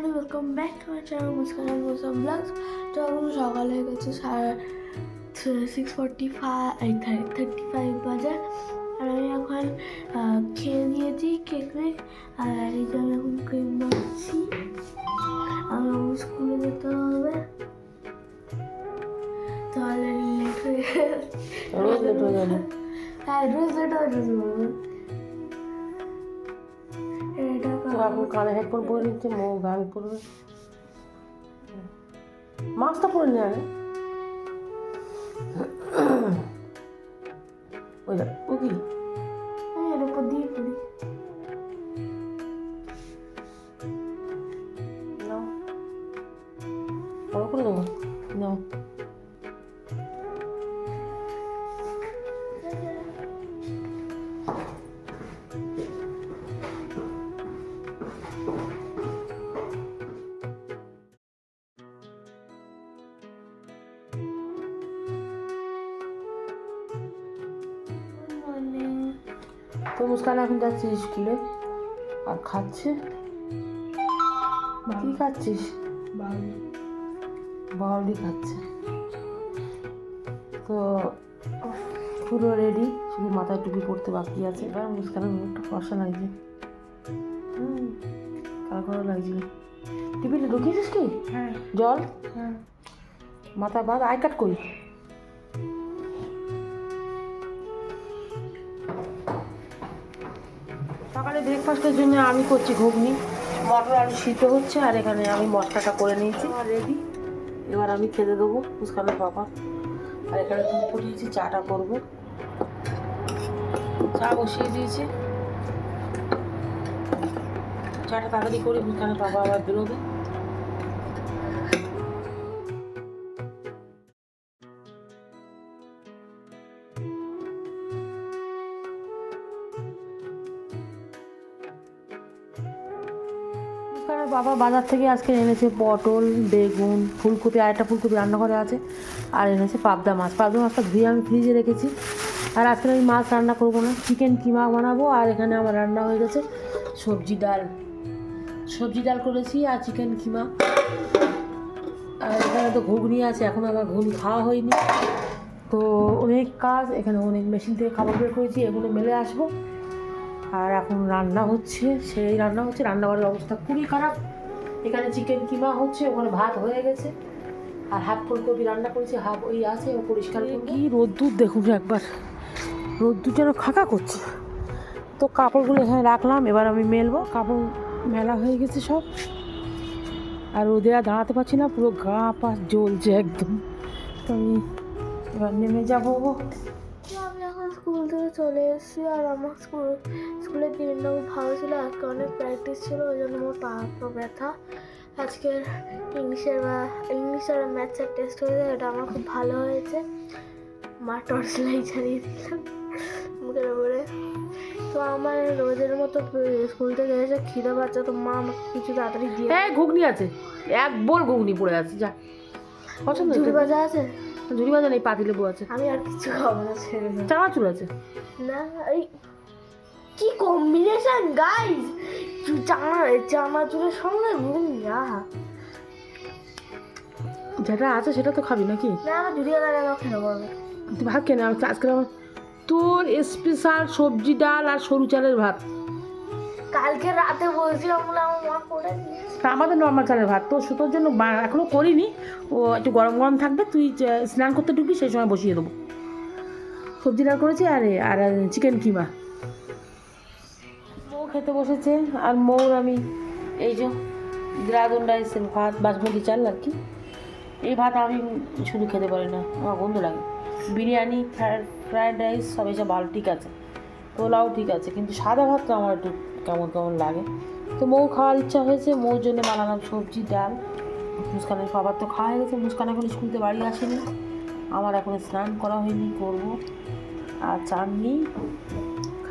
Morning welcome back to my channel Muskan মুসলাম blogs তো এখন সকাল হয়ে গেছে six forty five thirty five বাজে। আর আমি এখন খেয়ে নিয়েছি কেক মেক আর এই যে আমি এখন কেক মাখছি আমি এখন স্কুলে যেতে হবে। তাহলে লেট হয়ে রোজ লেট হয়ে যাবে হ্যাঁ রোজ লেট হয়ে যাবে। এখন কানে হেডফোন পরে নিচ্ছে মো গান পড়বে। মাস্কটা পরে নিয়ে ওই দেখ ও কি? এর উপর দিয়ে পড়ি। নাও। করে দেবো নাও। তো মুস্কান এখন যাচ্ছে স্কুলে আর খাচ্ছে? কি খাচ্ছিস? বাউলি খাচ্ছে। তো পুরো রেডি শুধু মাথায় টুপি পড়তে বাকি আছে। এবার মুস্কানের মুখটা ফর্সা লাগছে। হুম কালো কালো লাগছে। টিফিনে ঢুকিয়েছিস কি? হ্যাঁ। জল? হ্যাঁ। মাথা বাঁধ আই কাট কই সকালে ব্রেকফাস্টের জন্য আমি করছি ঘুগনি। মটর আলু সিদ্ধ হচ্ছে আর এখানে আমি মশলাটা করে নিয়েছি। রেডি এবার আমি খেতে দেবো ফুচকানোর পাপা আর এখানে দুধ ফুটিয়েছি চাটা করব। চা বসিয়ে দিয়েছি। চাটা তাড়াতাড়ি করে ফুচকানোর পাপা আবার বেরোবে। বাবা বাজার থেকে আজকে এনেছে পটল, বেগুন, ফুলকপি, আর একটা ফুলকপি রান্নাঘরে আছে, আর এনেছে পাবদা মাছ। পাবদা মাছটা ধুয়ে আমি ফ্রিজে রেখেছি। আর আজকে আমি মাছ রান্না করব না। চিকেন কিমা বানাবো, আর এখানে আমার রান্না হয়ে গেছে সবজি ডাল। সবজি ডাল করেছি আর চিকেন কিমা। আর এখানে তো ঘুগনি আছে, এখন আমার ঘুগনি খাওয়া হয়নি। তো অনেক কাজ এখানে অনেক মেশিন থেকে খাবার বের করেছি, এগুলো মেলে আসব। আর এখন রান্না হচ্ছে, সেই রান্না হচ্ছে রান্নাঘরের অবস্থা খুবই খারাপ। এখানে চিকেন কিমা হচ্ছে, ওখানে ভাত হয়ে গেছে। আর হাফ ফুলকপি রান্না করেছি হাফ ওই আছে, ও পরিষ্কার করে কি রোদ্দুর দেখুন একবার। রোদ্দুর যেন ফাঁকা করছে। তো কাপড়গুলো এখানে রাখলাম, এবার আমি মেলবো। কাপড় মেলা হয়ে গেছে সব। আর রোদে আর দাঁড়াতে পারছি না, পুরো গা পা জ্বলছে একদম। তো আমি এবার নেমে যাব। স্কুল থেকে চলে এসেছি আর আমার স্কুল স্কুলের দিনটা খুব ভালো ছিল। আজকে অনেক প্র্যাকটিস ছিল ওই জন্য আমার পা পা ব্যথা আজকের ইংলিশের বা ইংলিশ আর ম্যাথসের টেস্ট হয়েছে এটা আমার খুব ভালো হয়েছে। মা টর্চ লাইট জ্বালিয়ে দিলাম মুখের উপরে। তো আমার রোজের মতো স্কুল থেকে এসে খিদে পাচ্ছে তো মা আমাকে কিছু তাড়াতাড়ি দিয়ে হ্যাঁ ঘুগনি আছে। এক বোল ঘুগনি পড়ে আছে যা। পছন্দ আছে? ঝুড়ি বাজা নেই পাতি লেবু আছে। আমি আর কিছু খাব না ছেড়ে দাও। চানাচুর আছে। না এই কি কম্বিনেশন গাইস চানা চানাচুরের সঙ্গে আহা। যেটা আছে সেটা তো খাবি নাকি? না আমার জুড়ি গেলে আমি খেতে পারব তুই ভাত কেন আজকে আমার তোর স্পেশাল সবজি ডাল আর সরু চালের ভাত। কালকে রাতে বলছিলাম বলে মা করে আমাদের নর্মাল চালের ভাত। তো সুতোর জন্য বা- এখনও করিনি। ও একটু গরম গরম থাকবে, তুই স্নান করতে ঢুকবি, সেই সময় বসিয়ে দেবো। সবজি ডাল করেছি আর আর চিকেন কিমা। মৌ খেতে বসেছে, আর মৌর আমি এই যে ড্রাগন রাইসের ভাত, বাসমতি চাল আর কি। এই ভাত আমি শুধু খেতে পারি না, আমার গন্ধ লাগে। বিরিয়ানি ফ্রায়েড রাইস, সব এসব ভালো ঠিক আছে। পোলাও ঠিক আছে, কিন্তু সাদা ভাতটা আমার একটু কেমন কেমন লাগে। তো মৌ খাওয়ার ইচ্ছা হয়েছে, মৌর জন্য বানালাম সবজি, ডাল। মুস্কানের বাবার তো খাওয়া হয়ে গেছে, মুস্কান এখন স্কুলতে বাড়ি আসেনি। আমার এখন স্নান করা হয়নি, করব। আর চাননি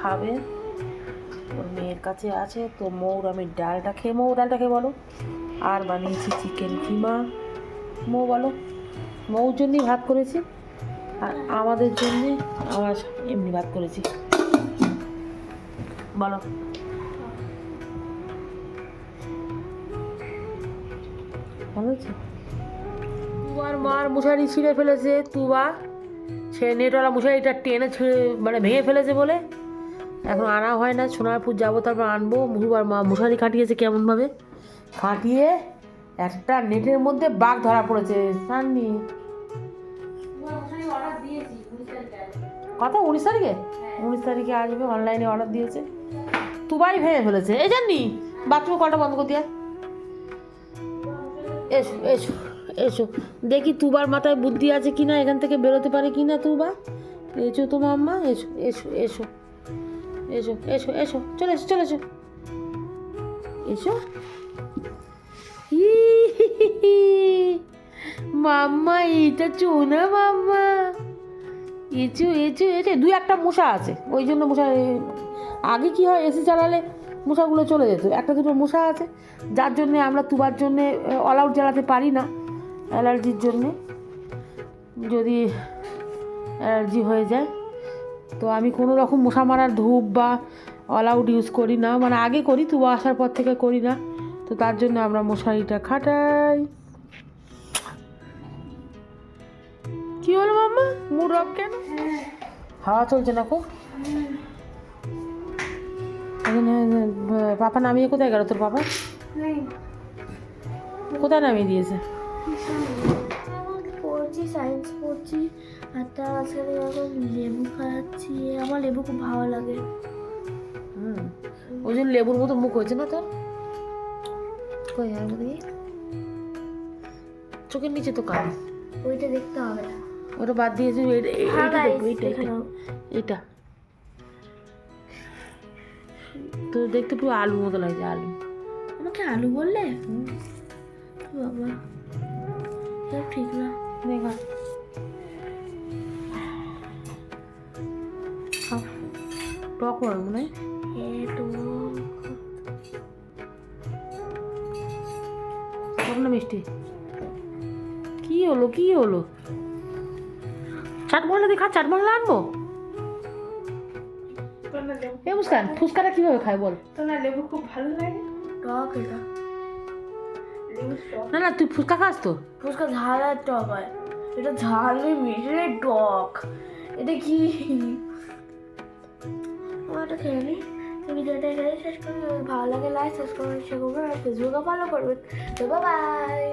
খাবে। ওর মেয়ের কাছে আছে, তো মৌর, আমি ডালটা খেয়ে, মৌ, ডালটা খেয়ে বলো। আর বানিয়েছি চিকেন কিমা। মৌ, বলো। মৌর জন্যই ভাত করেছি, আর আমাদের জন্যে, আমার এমনি ভাত করেছি। বলো। হয়েছে? তুবার মার মশারি ছিঁড়ে ফেলেছে, তুবা। সে নেটওয়ালা মশারিটা টেনে ছিঁড়ে মানে ভেঙে ফেলেছে বলে। এখন আনা হয় না, সোনারপুর যাব, তারপর আনব। মুহুবার মা মশারি কাটিয়েছে কেমনভাবে? কাটিয়ে একটা নেটের মধ্যে বাঘ ধরা পড়েছে। সাননি। কত উনিশ তারিখে? উনিশ তারিখে আসবে অনলাইনে অর্ডার দিয়েছে। তুবাই ভেঙে ফেলেছে। এই জাননি? বাথরুমে কলটা বন্ধ করে দিয়ে। এসো এসো এসো। দেখি তুবার মাথায় বুদ্ধি আছে কি না এখান থেকে বেরোতে পারে কি না তুবা? এসো তো মাম্মা, এসো এসো এসো। এসো এসো এসো, চলে এসো চলে এসো। এসো। মাম্মা, এটা চোনা মাম্মা। এচো এচো এচো দুই একটা মশা আছে, ওই জন্য মশা আগে কি হয়, এসি চালালে মশাগুলো চলে যেত। একটা দুটো মশা আছে যার জন্যে আমরা তুবার জন্যে অল আউট জ্বালাতে পারি না অ্যালার্জির জন্যে। যদি অ্যালার্জি হয়ে যায় তো আমি কোনো রকম মশা মারার ধূপ বা অল আউট ইউজ করি না। মানে আগে করি তুবা আসার পর থেকে করি না। তো তার জন্য আমরা মশারিটা খাটাই। কি হলো মাম্মা? মুড অফ কেন? হাওয়া চলছে না খুব? পাপা নামিয়ে কোথায় গেল তোর পাপা? কোথায় নামিয়ে দিয়েছে? পড়ছি সায়েন্স পড়ছি আর তার লেবু খাচ্ছি আমার লেবু খুব ভালো লাগে। হুম ওই জন্য লেবুর মতো মুখ হয়েছে না তোর? কই আর চোখের নিচে তো কালি। ওইটা দেখতে হবে না। ওটা বাদ দিয়েছি এই- হ্যাঁ, তো দেখতে পুরো আলুর মতো লাগছে আলু। আমাকে আলু বললে? বাবা ঠিক না। দেখা। টক হবে মনে হয়। না মিষ্টি? কি হলো কি হলো? চাট মশলা দিয়ে খা চাট মশলা আনব? এ মুস্কান ফুচকাটা কীভাবে খায় বল? তোমার লেবু খুব ভালো লাগে। টক এটা। না না তুই ফুচকা খাস তো? ফুচকা ঝাল আর টক হয়। এটা ঝালে মিশে টক। এটা কি? এটা খেয়ে নি তো ভিডিওটা এখানে শেষ করি যদি ভালো লাগে লাইক সাবস্ক্রাইব শেয়ার করবেন আর ফেসবুকে ফলো করবে। তো বাই